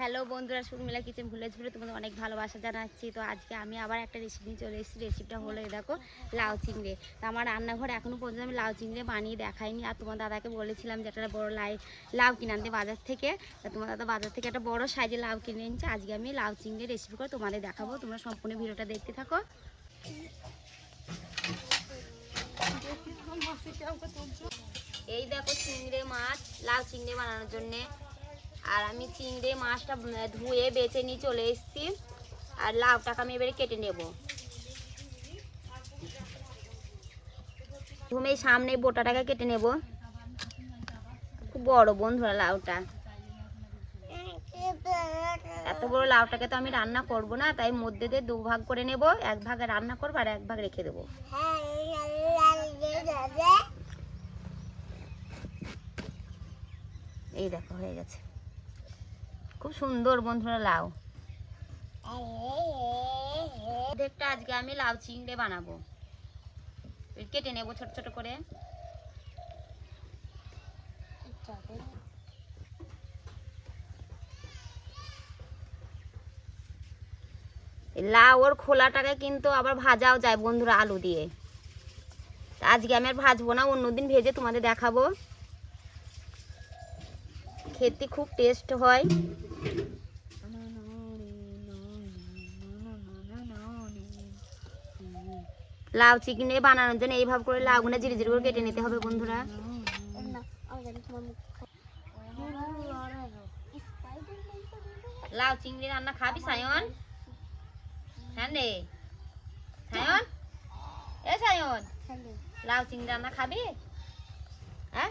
Hello বন্ধুরা সুরমিলা kitchen village ঘুরে তোমাদের অনেক ভালোবাসা জানাচ্ছি। তো আজকে আমি আবার একটা রেসিপি চলে এসেছি। রেসিপিটা হলো দেখো, লাউ চিংড়ে। তো আমার রান্নাঘরে এখনও পর্যন্ত আমি লাউ চিংড়ে বানিয়ে দেখাইনি। আর তোমার দাদাকে বলেছিলাম যে একটা বড়ো লাই, লাউ কিনে আনতে বাজার থেকে। তোমার দাদা বাজার থেকে একটা বড় সাইজের লাউ কিনে এনেছে। আজকে আমি লাউ চিংড়ে রেসিপি করে তোমাদের দেখাবো। তোমরা সম্পূর্ণ ভিডিওটা দেখতে থাকো। এই দেখো চিংড়ে মাছ, লাউ চিংড়ে বানানোর জন্যে। আর আমি চিংড়ে মাছটা ধুয়ে বেছে নিয়ে চলে এসেছি। আর লাউটাকে আমি এবারে কেটে নেব। এই সামনে বোটাটাকে কেটে নেব। খুব বড় বন্ধুরা লাউটা। এত বড় লাউটাকে তো আমি রান্না করব না, তাই মধ্যে দিয়ে দু ভাগ করে নেব। এক ভাগে রান্না করব আর এক ভাগ রেখে দেবো। এই দেখো, হয়ে গেছে। খুব সুন্দর বন্ধুরা লাউ। দেখটা আজকে আমি লাউ চিংড়ে বানাবো। কেটে নেব ছোট ছোট করে। এই লাউ ওর খোলাটাকে কিন্তু আবার ভাজাও যায় বন্ধুরা আলু দিয়ে। আজকে আমি আর ভাজবো না অন্যদিন ভেজে তোমাদের দেখাবো। খেতে খুব টেস্ট হয়। লাউ চিকেনে বানানোর জন্য এইভাবে করে লাউগুলো জিরে জিরে করে কেটে নিতে হবে বন্ধুরা। লাউ চিংড়ি রান্না খাবি সায়ন? হ্যাঁ রে সায়ন? এ সায়ন লাউ চিংড়ি রান্না খাবি? হ্যাঁ?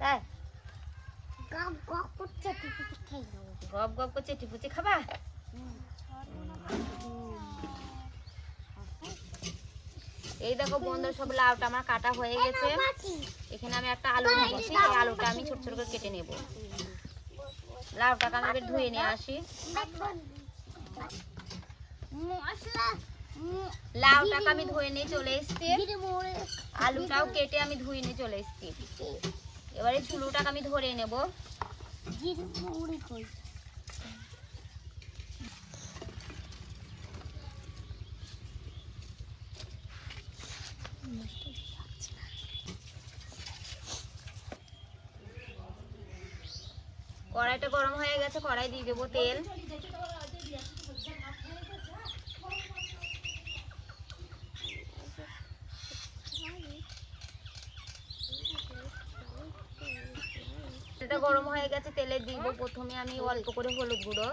তাই গপ গপ করছে চেটি পুচি খাবা? এই দেখো বন্ধু সব লাউটা আমার কাটা হয়ে গেছে। এখানে আমি একটা আলু নিয়েছি এই আলুটা আমি ছোট ছোট করে কেটে নেব। লাউটাকে আমি ধুয়ে নিয়ে আসি। লাউটাকে আমি ধুয়ে নিয়ে চলে এসেছি। আলুটাও কেটে আমি ধুয়ে নিয়ে চলে এসেছি। এবারে চুলুটাকে আমি ধরে নেব। কড়াইটা গরম হয়ে গেছে কড়াই দিয়ে দেবো তেল। তেলটা গরম হয়ে গেছে তেলে দিব। প্রথমে আমি অল্প করে হলুদ গুঁড়ো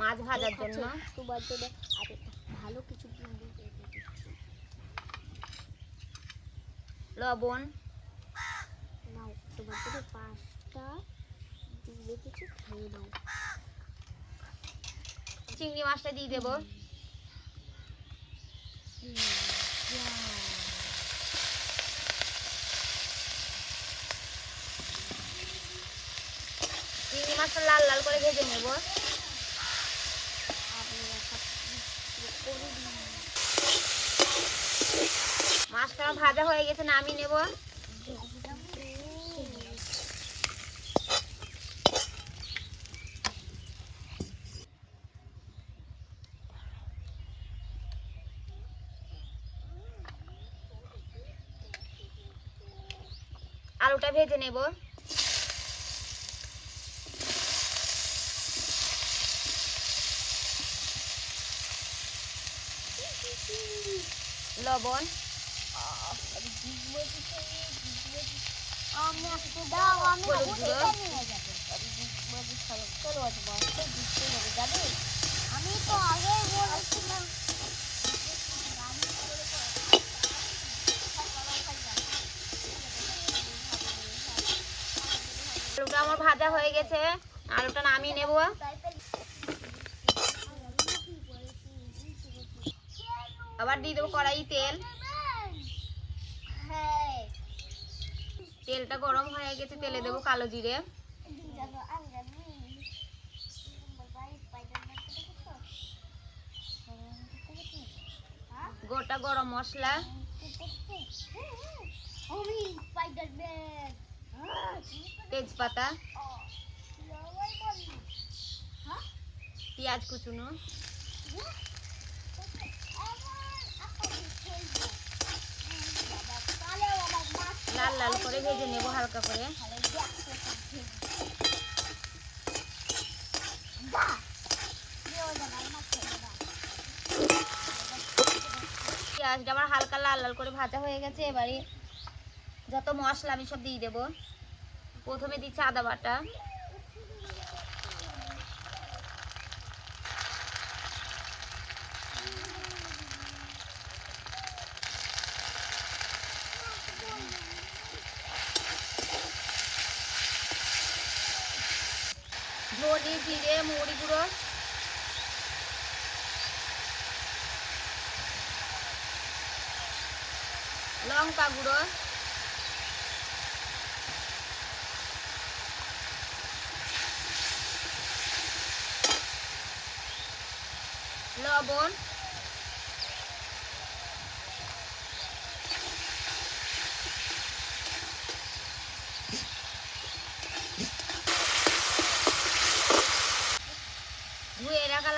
মাছ ভাজার জন্য। ভালো কিছু লবণ। নাও তোমার জন্য পাঁচটা দিলে কিছু খেয়ে নাও। চিংড়ি মাছটা দিয়ে দেবো চিংড়ি মাছটা লাল লাল করে ভেজে নেব। মাছটা আমার ভাজা হয়ে গেছে, নামিয়ে নেব। আলুটা ভেজে নেব। লবণ। আমি তো আলুটা আমার ভাজা হয়ে গেছে। আলুটা নামিয়ে নেব। আবার দিয়ে দেবো কড়াই তেল। হ্যাঁ তেলটা গরম হয়ে গেছে তেলে দেবো কালো জিরে। গোটা গরম মশলা। তেজপাতা। পেঁয়াজ কুচুনো। লাল লাল করে ভেজে নেব হালকা করে। পেঁয়াজটা আমার হালকা লাল লাল করে ভাজা হয়ে গেছে, এবারে যত মশলা আমি সব দিয়ে দেবো। প্রথমে দিচ্ছি আদা বাটা। ধনে জিরে মৌরি গুঁড়ো। লঙ্কা গুঁড়ো। লবণ ধুয়ে রাখা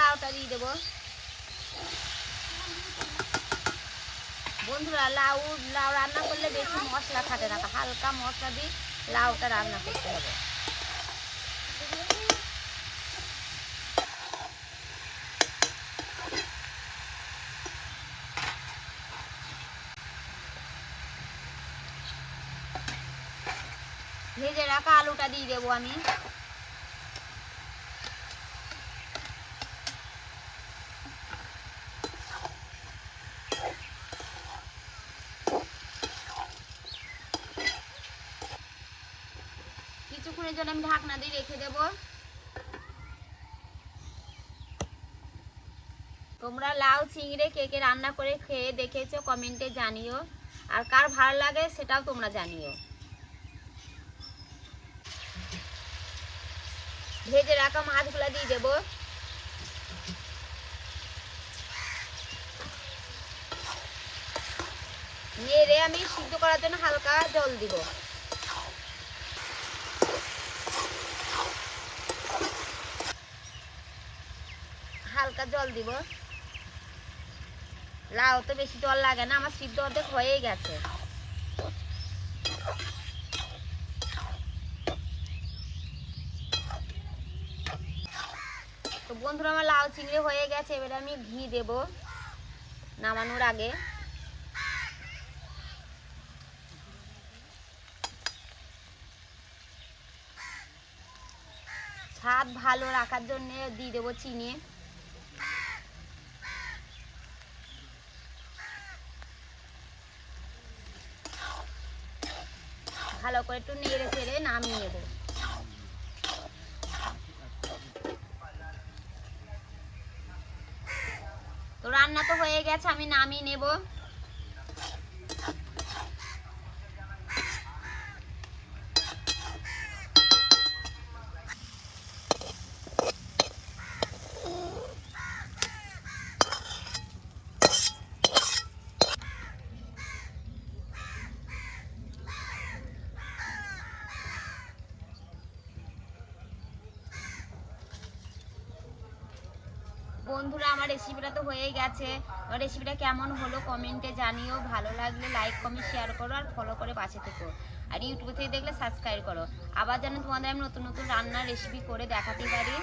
বন্ধুরা, লাউ লাউ রান্না করলে বেশি মশলা না হালকা মশলা দিয়ে লাউটা রান্না করতে হবে। ভেজে রাখা আলুটা দিয়ে দেবো আমি। জন্য আমি ঢাকনা দিয়ে রেখে দেব। তোমরা লাউ, চিংড়ে কে কে রান্না করে খেয়ে দেখেছ, কমেন্টে জানিও। আর কার ভালো লাগে সেটাও তোমরা জানিও। ভেজে রাখা মাছগুলা দিয়ে দেবো। নেড়ে আমি সিদ্ধ করার জন্য হালকা জল দিব। হালকা জল দিব। লাউ তো বেশি জল লাগে না, আমার সিদ্ধ অর্ধেক হয়েই গেছে। তো বন্ধুরা, আমার লাউ চিংড়ি হয়ে গেছে, এবারে আমি ঘি দেব নামানোর আগে। স্বাদ ভালো রাখার জন্য দিয়ে দেবো চিনি। ভালো করে একটু নেড়ে চেড়ে নামিয়ে দেবো তো রান্না তো হয়ে গেছে, আমি নামিয়ে নেব। বন্ধুরা, আমার রেসিপিটা তো হয়ে গেছে। রেসিপিটা কেমন হলো কমেন্টে জানিও। ভালো লাগলে লাইক কমেন্ট শেয়ার করো আর ফলো করে পাশে থেকো। আর ইউটিউব থেকে দেখলে সাবস্ক্রাইব করো। আবার যেন তোমাদের আমি নতুন নতুন রান্নার রেসিপি করে দেখাতে পারি।